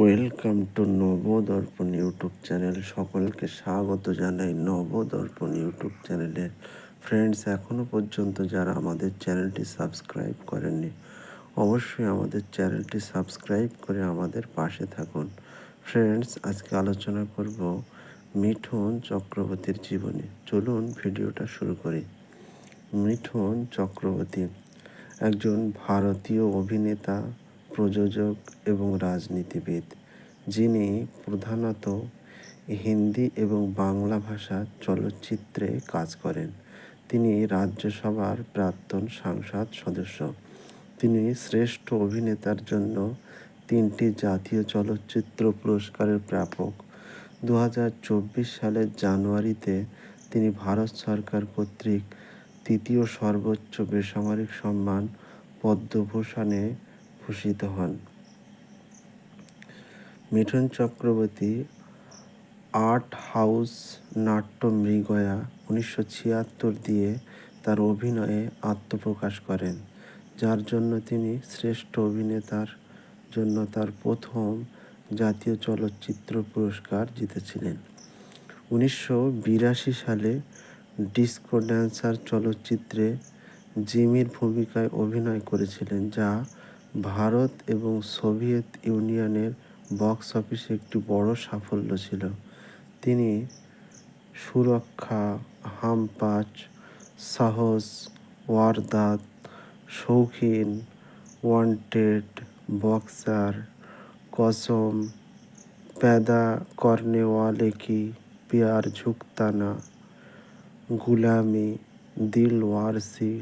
Welcome to Nabadarpan YouTube channel. সকলকে স্বাগত জানাই নবদর্পণ ইউটিউব চ্যানেলের। ফ্রেন্ডস এখনও পর্যন্ত যারা আমাদের চ্যানেলটি সাবস্ক্রাইব করেননি, অবশ্যই আমাদের চ্যানেলটি সাবস্ক্রাইব করে আমাদের পাশে থাকুন। ফ্রেন্ডস আজকে আলোচনা করব মিঠুন চক্রবর্তীর জীবনী। চলুন ভিডিওটা শুরু করি। মিঠুন চক্রবর্তী একজন ভারতীয় অভিনেতা প্রযোজক এবং রাজনীতিবিদ, যিনি প্রধানত হিন্দি এবং বাংলা ভাষা চলচ্চিত্রে কাজ করেন। তিনি রাজ্যসভার প্রাক্তন সাংসদ সদস্য। তিনি শ্রেষ্ঠ অভিনেতার জন্য তিনটি জাতীয় চলচ্চিত্র পুরস্কারের প্রাপক। দু হাজার চব্বিশ সালের জানুয়ারিতে তিনি ভারত সরকার কর্তৃক তৃতীয় সর্বোচ্চ বেসামরিক সম্মান পদ্মভূষণে ভূষিত হন। মিঠুন চক্রবর্তী, আর্ট হাউস নাট্য মৃগয়া উনিশশো ছিয়াত্তর দিয়ে তার অভিনয়ে আত্মপ্রকাশ করেন, যার জন্য তিনি শ্রেষ্ঠ অভিনেতার জন্য তার প্রথম জাতীয় চলচ্চিত্র পুরস্কার জিতেছিলেন। উনিশশো বিরাশি সালে ডিস্কো ড্যান্সার চলচ্চিত্রে জিমির ভূমিকায় অভিনয় করেছিলেন, যা ভারত এবং সোভিয়েত ইউনিয়নের বক্স অফিসে একটি বড় সাফল্য ছিল তিনি সুরক্ষা হামপাচ সাহস ওয়ারদাত শৌখিন ওয়ান্টেড বক্সার কসম पैदा करने वाले की प्यार झुकता ना गुलामी दिल Warsi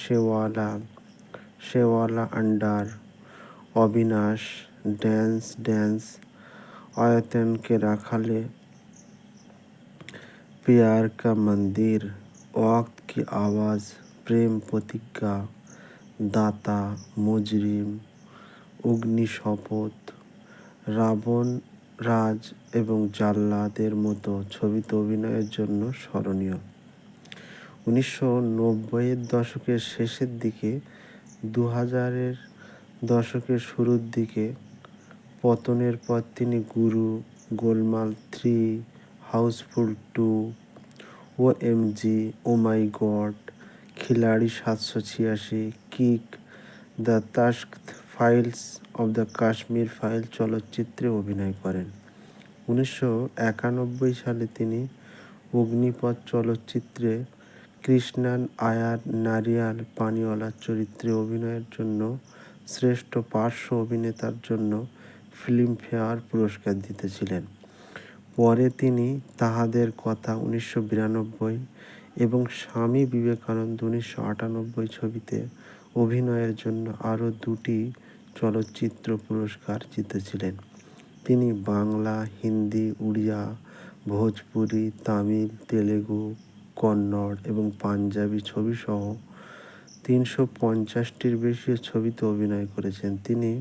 शेवाला शेवाला under Abinash dance dance আয়তনকে রাখালে प्यार का मंदिर वक्त की आवाज़ প্রেম প্রতিজ্ঞা দাতা মুজরিম অগ্নি শপথ রাবণ রাজ এবং জাল্লাদের মতো ছবিতে অভিনয়ের জন্য স্মরণীয় উনিশশো নব্বইয়ের দশকের শেষের দিকে দু হাজারের দশকের শুরুর দিকে পতনের পর তিনি Guru, Golmaal three, Housefull two O M G oh my god, Khiladi সাতশো ছিয়াশি, kick, the Tashkent files of the Kashmir file চলচ্চিত্রে অভিনয় করেন। উনিশশো একানব্বই সালে তিনি অগ্নিপথ চলচ্চিত্রে কৃষ্ণান আয়ার নারিয়াল পানিওয়ালার চরিত্রে অভিনয়ের জন্য, শ্রেষ্ঠ পার্শ্ব অভিনেতার জন্য ফিল্মফেয়ার পুরস্কার জিতেছিলেন। পরে তিনি তাহাদের কথা উনিশশো বিরানব্বই এবং স্বামী বিবেকানন্দ উনিশশো আটানব্বই ছবিতে অভিনয়ের জন্য আরও দুটি চলচ্চিত্র পুরস্কার জিতেছিলেন। তিনি বাংলা, হিন্দি, উড়িয়া, ভোজপুরি, তামিল, তেলেগু কন্নড় এবং পাঞ্জাবি ছবিসহ তিনশো পঞ্চাশটির বেশি ছবিতে অভিনয় করেছেন। তিনি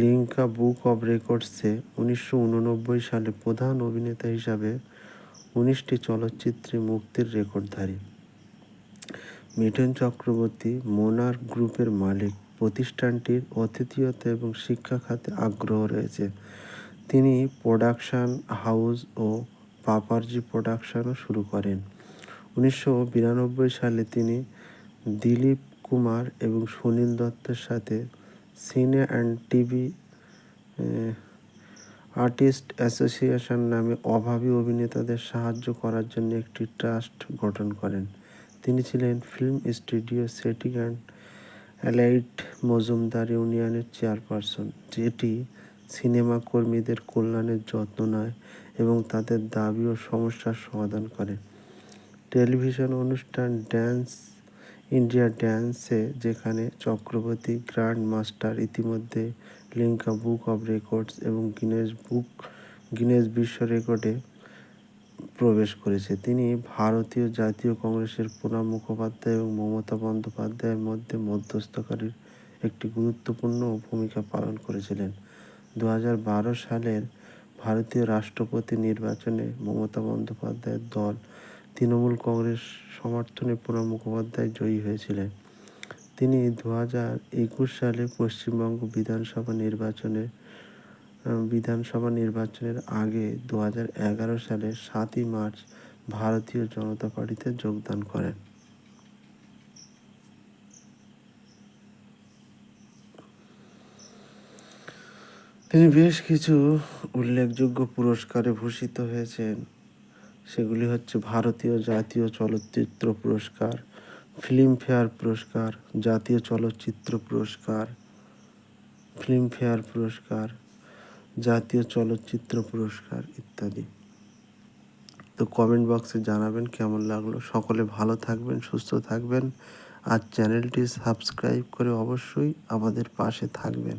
লিঙ্কা বুক অব রেকর্ডসে উনিশশো উননব্বই সালে প্রধান অভিনেতা হিসাবে উনিশটি চলচ্চিত্রে মুক্তির রেকর্ডধারী। মিঠুন চক্রবর্তী মোনার গ্রুপের মালিক। প্রতিষ্ঠানটির অতিথিয়তা এবং শিক্ষা খাতে আগ্রহ রয়েছে। তিনি প্রোডাকশান হাউস ও পাপারজি প্রোডাকশানও শুরু করেন। উনিশশো বিরানব্বই সালে তিনি দিলীপ কুমার এবং সুনীল দত্তের সাথে সিনে অ্যান্ড টিভি আর্টিস্ট অ্যাসোসিয়েশন নামে অভাবী অভিনেতাদের সাহায্য করার জন্য একটি ট্রাস্ট গঠন করেন। তিনি ছিলেন film studio setting and allied Majumdar ইউনিয়নের চেয়ারপারসন, যেটি সিনেমা কর্মীদের কল্যাণের যত্ন নেয় এবং তাদের দাবি ও সমস্যার সমাধান করে। টেলিভিশন অনুষ্ঠান ড্যান্স, ইন্ডিয়া ড্যান্সে যেখানে চক্রবর্তী, গ্র্যান্ড মাস্টার ইতিমধ্যে লিঙ্কা বুক অব রেকর্ডস এবং গিনেস বুক, গিনেস বিশ্ব রেকর্ডে প্রবেশ করেছে। তিনি ভারতীয় জাতীয় কংগ্রেসের প্রণব মুখোপাধ্যায় এবং মমতা বন্দ্যোপাধ্যায়ের মধ্যে মধ্যস্থকারীর একটি গুরুত্বপূর্ণ ভূমিকা পালন করেছিলেন। দু হাজার বারো সালের ভারতীয় রাষ্ট্রপতি নির্বাচনে মমতা বন্দ্যোপাধ্যায়ের দল তৃণমূল কংগ্রেস সমর্থনে প্রণব মুখোপাধ্যায় জয়ী হয়েছিলেন। তিনি দু হাজার একুশ সালে পশ্চিমবঙ্গ বিধানসভা নির্বাচনে বিধানসভা নির্বাচনের আগে দু হাজার এগারো সালের সাতই মার্চ ভারতীয় জনতা পার্টিতে যোগদান করেন। তিনি বেশ কিছু উল্লেখযোগ্য পুরস্কারে ভূষিত হয়েছেন। সেগুলি হচ্ছে ভারতীয় জাতীয় চলচ্চিত্র পুরস্কার, ফিল্মফেয়ার পুরস্কার, জাতীয় চলচ্চিত্র পুরস্কার, ফিল্মফেয়ার পুরস্কার, জাতীয় চলচ্চিত্র পুরস্কার ইত্যাদি। তো কমেন্ট বক্সে জানাবেন কেমন লাগল। সকলে ভালো থাকবেন, সুস্থ থাকবেন। আর চ্যানেলটি সাবস্ক্রাইব করে অবশ্যই আমাদের পাশে থাকবেন।